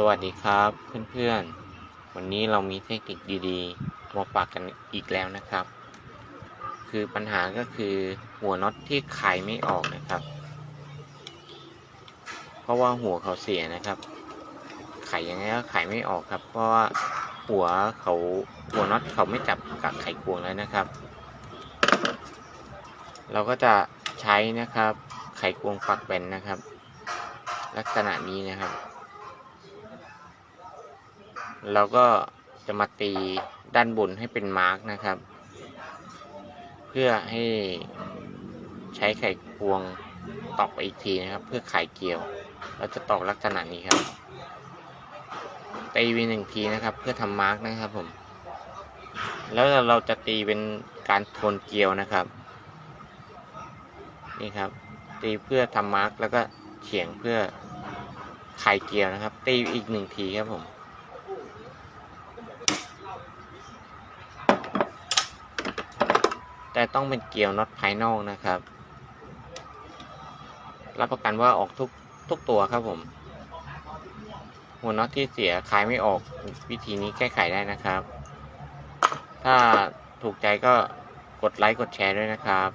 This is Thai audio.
สวัสดีครับเพื่อนๆ วันนี้เรามีเทคนิคดีๆ มาฝากกันอีกแล้วนะครับ คือปัญหาก็คือหัวน็อตที่ไขไม่ออกนะครับ เพราะว่าหัวเขาเสียนะครับไขยังไงก็ไขไม่ออกครับ เพราะว่าหัวเขาหัวน็อตเขาไม่จับกับไขควงแล้วนะครับ เราก็จะใช้นะครับไขควงปักแบนนะครับ ลักษณะนี้นะครับ เราก็จะมาตีด้านบนให้เป็นมาร์กนะครับ เพื่อให้ใช้ไขควงตอกไปอีกทีนะครับ เพื่อไขเกี่ยว เราจะตอกลักษณะนี้ครับตีไปหนึ่งทีนะครับ เพื่อทำมาร์กนะครับผม แล้วเราจะตีเป็นการทนเกลียวนะครับ นี่ครับ ตีเพื่อทำมาร์กแล้วก็เฉียงเพื่อไข่เกลียวนะครับ ตีอีกหนึ่งทีครับผม แต่ต้องเป็นเกลียวน็อตภายนอกนะครับ รับประกันว่าออกทุกทุกตัวครับผม หัวน็อตที่เสียคลายไม่ออกวิธีนี้แก้ไขได้นะครับ ถ้าถูกใจก็กดไลค์กดแชร์ด้วยนะครับ